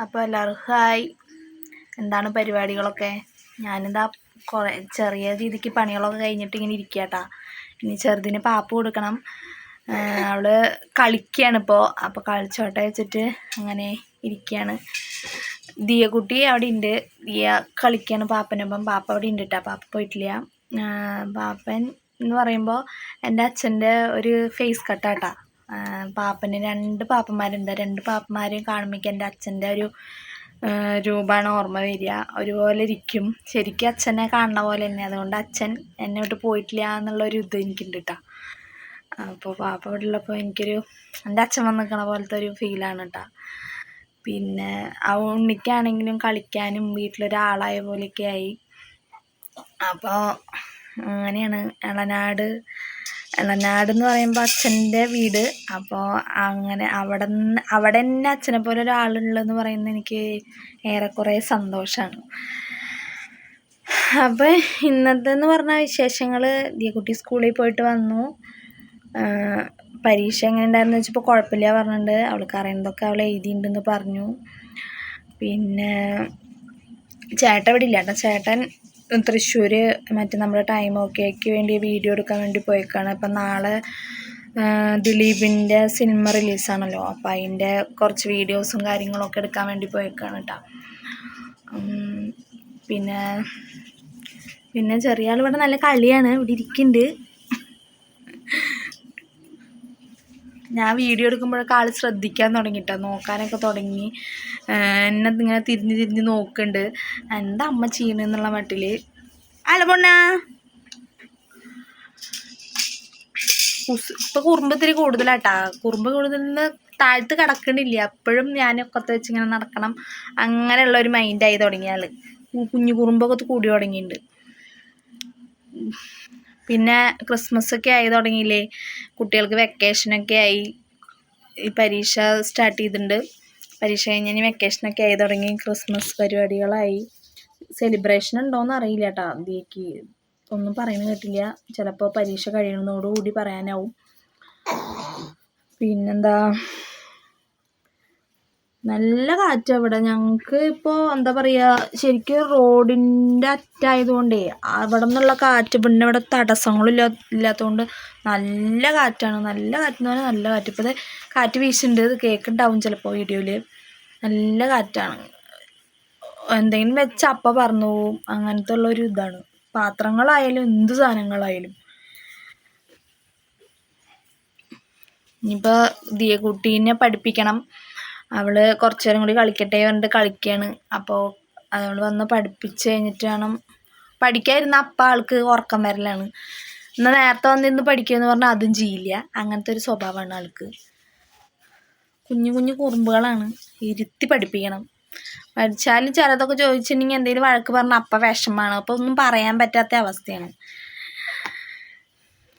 അപ്പോൾ എല്ലാവർക്കും ഹായ്. എന്താണ് പരിപാടികളൊക്കെ? ഞാനിതാ കുറേ ചെറിയ രീതിക്ക് പണികളൊക്കെ കഴിഞ്ഞിട്ട് ഇങ്ങനെ ഇരിക്കട്ടാ. ഇനി ചെറുതിന് പാപ്പ് കൊടുക്കണം. അവൾ കളിക്കുകയാണ് ഇപ്പോൾ അപ്പോൾ കളിച്ചോട്ടെ വെച്ചിട്ട് അങ്ങനെ ഇരിക്കുകയാണ് ദിയക്കുട്ടി അവിടെ ഉണ്ട് ദിയ കളിക്കുകയാണ് പാപ്പനൊപ്പം പാപ്പ അവിടെ ഉണ്ട് കേട്ടോ പാപ്പ പോയിട്ടില്ല. പാപ്പൻ എന്ന് പറയുമ്പോൾ എന്റെ അച്ഛന്റെ ഒരു ഫേസ് കട്ടാട്ടാ. പാപ്പന് രണ്ട് പാപ്പന്മാരുണ്ട്. രണ്ട് പാപ്പന്മാരെയും കാണുമ്പോൾ എന്റെ അച്ഛന്റെ ഒരു രൂപമാണ് ഓർമ്മ വരിക. ഒരുപോലെ ഇരിക്കും. ശരിക്കും അച്ഛനെ കാണുന്ന പോലെ തന്നെ. അതുകൊണ്ട് അച്ഛൻ എന്നെ വിട്ട് പോയിട്ടില്ല എന്നുള്ളൊരു ഇത് എനിക്കുണ്ട് കേട്ടോ അപ്പോൾ പാപ്പ ഇവിടെ ഉള്ളപ്പോൾ എനിക്കൊരു എന്റെ അച്ഛൻ വന്ന് നിൽക്കണ പോലത്തെ ഒരു ഫീലാണ് കേട്ടോ പിന്നെ ആ ഉണ്ണിക്കാണെങ്കിലും കളിക്കാനും വീട്ടിലൊരാളായ പോലെയൊക്കെ ആയി. അപ്പോൾ അങ്ങനെയാണ് എളനാട്. എളനാട് എന്ന് പറയുമ്പോൾ അച്ഛന്റെ വീട്. അപ്പോൾ അങ്ങനെ അവിടെ അവിടെ തന്നെ അച്ഛനെ പോലെ ഒരാളുള്ളതെന്ന് പറയുന്നത് എനിക്ക് ഏറെക്കുറെ സന്തോഷമാണ് അപ്പോൾ ഇന്നത്തെന്ന് പറഞ്ഞ വിശേഷങ്ങൾ ദിയക്കുട്ടി സ്കൂളിൽ പോയിട്ട് വന്നു. പരീക്ഷ എങ്ങനെ ഉണ്ടായിരുന്നു വെച്ചപ്പോൾ കുഴപ്പമില്ല പറഞ്ഞിട്ടുണ്ട്. അവൾക്ക് അറിയുന്നതൊക്കെ അവൾ എഴുതിയിട്ടുണ്ടെന്ന് പറഞ്ഞു. പിന്നെ ചേട്ടൻ ഇവിടെ ഇല്ല കേട്ടോ. ചേട്ടൻ തൃശ്ശൂർ മറ്റേ നമ്മുടെ ടൈം ഓക്കേക്ക് വേണ്ടി വീഡിയോ എടുക്കാൻ വേണ്ടി പോയേക്കാണ്. അപ്പം നാളെ ദിലീപിന്റെ സിനിമ റിലീസാണല്ലോ അപ്പം അതിന്റെ കുറച്ച് വീഡിയോസും കാര്യങ്ങളൊക്കെ എടുക്കാൻ വേണ്ടി പോയേക്കാണ് കേട്ടോ പിന്നെ പിന്നെ ചെറിയ ആൾ ഇവിടെ നല്ല കളിയാണ്. ഇവിടെ ഇരിക്കുന്നുണ്ട് ഞാൻ വീഡിയോ എടുക്കുമ്പോഴൊക്കെ ആൾ ശ്രദ്ധിക്കാൻ തുടങ്ങിട്ടോ നോക്കാനൊക്കെ തുടങ്ങി. എന്നെ ഇങ്ങനെ തിരിഞ്ഞ് തിരിഞ്ഞ് നോക്കുന്നുണ്ട് എന്താ അമ്മ ചെയ്യണെന്നുള്ള മട്ടിൽ അല്ല പൊണ്ണാ. ഇപ്പൊ കുറുമ്പ് ഇത്തിരി കൂടുതലാട്ടാ. കുറുമ്പ് കൂടുതൽ താഴ്ത്ത് കിടക്കണില്ല. അപ്പോഴും ഞാൻ ഒക്കത്ത് വെച്ച് ഇങ്ങനെ നടക്കണം. അങ്ങനെയുള്ള ഒരു മൈൻഡായി തുടങ്ങിയാൽ കുഞ്ഞു കുറുമ്പൊക്കെ കൂടി തുടങ്ങിയിട്ടുണ്ട് പിന്നെ ക്രിസ്മസ് ഒക്കെ ആയി തുടങ്ങിയില്ലേ. കുട്ടികൾക്ക് വെക്കേഷനൊക്കെ ആയി. ഈ പരീക്ഷ സ്റ്റാർട്ട് ചെയ്തിട്ടുണ്ട്. പരീക്ഷ കഴിഞ്ഞ് ഇനി വെക്കേഷനൊക്കെ ആയി തുടങ്ങി. ക്രിസ്മസ് പരിപാടികളായി. സെലിബ്രേഷൻ ഉണ്ടോയെന്ന് അറിയില്ല കേട്ടോ ദിയക്ക് ഒന്നും പറയുന്നത് കേട്ടില്ല. ചിലപ്പോൾ പരീക്ഷ കഴിയുന്നതോടുകൂടി പറയാനാവും. പിന്നെന്താ? നല്ല കാറ്റാണ് ഇവിടെ. ഞങ്ങൾക്ക് ഇപ്പോൾ എന്താ പറയുക ശരിക്കും റോഡിന്റെ അറ്റായതുകൊണ്ടേ അവിടെ നിന്നുള്ള കാറ്റ് പിന്നെ ഇവിടെ തടസ്സങ്ങളില്ല ഇല്ലാത്തതുകൊണ്ട് നല്ല കാറ്റാണ്. നല്ല കാറ്റെന്ന് പറഞ്ഞാൽ നല്ല കാറ്റ്. ഇപ്പോൾ ദേ കാറ്റ് വീശുന്നുണ്ട് ഇത് കേൾക്കുന്നുണ്ടാവും ചിലപ്പോൾ വീഡിയോയിൽ നല്ല കാറ്റാണ്. എന്തെങ്കിലും വെച്ച അപ്പം പറന്നു പോവും. അങ്ങനത്തെ ഉള്ളൊരു ഇതാണ്. പാത്രങ്ങളായാലും എന്ത് സാധനങ്ങളായാലും. ഇനിയിപ്പോൾ ദിയക്കുട്ടീനെ പഠിപ്പിക്കണം. അവൾ കുറച്ച് നേരം കൂടി കളിക്കട്ടെ പറഞ്ഞിട്ട് കളിക്കുകയാണ് അപ്പോൾ അവൾ വന്ന് പഠിപ്പിച്ച് കഴിഞ്ഞിട്ട് വേണം പഠിക്കാതിരുന്ന അപ്പം ആൾക്ക് ഉറക്കം വരലാണ്. എന്നാൽ നേരത്തെ വന്നിരുന്ന് പഠിക്കുമെന്ന് പറഞ്ഞാൽ അതും ചെയ്യില്ല. അങ്ങനത്തെ ഒരു സ്വഭാവമാണ് ആൾക്ക്. കുഞ്ഞു കുഞ്ഞു കുറുമ്പുകളാണ്. ഇരുത്തി പഠിപ്പിക്കണം. പഠിച്ചാലും ചിലതൊക്കെ ചോദിച്ചിട്ടുണ്ടെങ്കിൽ എന്തെങ്കിലും വഴക്ക് പറഞ്ഞാൽ അപ്പം വിഷമാണ്. അപ്പോൾ ഒന്നും പറയാൻ പറ്റാത്ത അവസ്ഥയാണ്.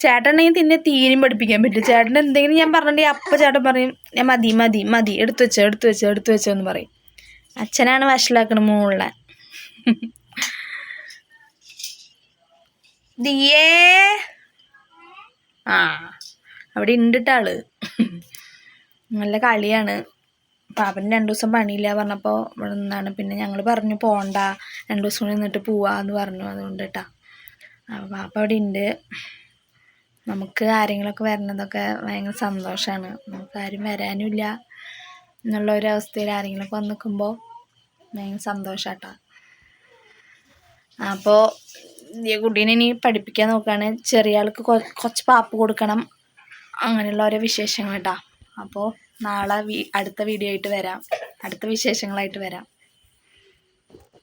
ചേട്ടനെങ്കിൽ തിന്നെ തീരും പഠിപ്പിക്കാൻ പറ്റും ചേട്ടൻ എന്തെങ്കിലും ഞാൻ പറഞ്ഞിട്ടുണ്ടെങ്കിൽ അപ്പം ചേട്ടൻ പറയും ഞാൻ മതി മതി മതി എടുത്തു വെച്ചോ എടുത്തു വെച്ചോ എടുത്തു വെച്ചോ എന്ന് പറയും. അച്ഛനാണ് വഷളാക്കണ മോളെ. ദിയേ. ആ അവിടെ ഉണ്ടിട്ടാൾ നല്ല കളിയാണ്. പാപ്പന് രണ്ടു ദിവസം പണിയില്ല പറഞ്ഞപ്പോൾ ഇവിടെ നിന്നാണ്. പിന്നെ ഞങ്ങൾ പറഞ്ഞു പോണ്ട രണ്ടു ദിവസം കൂടി നിന്നിട്ട് പോവാന്ന് പറഞ്ഞു. അതുകൊണ്ട് കേട്ടാ പാപ്പ അവിടെ ഉണ്ട് നമുക്ക് ആരെങ്കിലുമൊക്കെ വരുന്നതൊക്കെ ഭയങ്കര സന്തോഷമാണ് നമുക്ക് ആരും വരാനുമില്ല എന്നുള്ള ഒരു അവസ്ഥയിൽ ആരെങ്കിലുമൊക്കെ വന്ന് നിൽക്കുമ്പോൾ ഭയങ്കര സന്തോഷാട്ടാ. അപ്പോൾ ഈ കുട്ടീനെ ഇനി പഠിപ്പിക്കാൻ നോക്കുകയാണ് ചെറിയ ആൾക്ക് കുറച്ച് പാപ്പ് കൊടുക്കണം. അങ്ങനെയുള്ള ഓരോ വിശേഷങ്ങൾ കേട്ടോ അപ്പോൾ നാളെ അടുത്ത വീഡിയോ ആയിട്ട് വരാം. അടുത്ത വിശേഷങ്ങളായിട്ട് വരാം.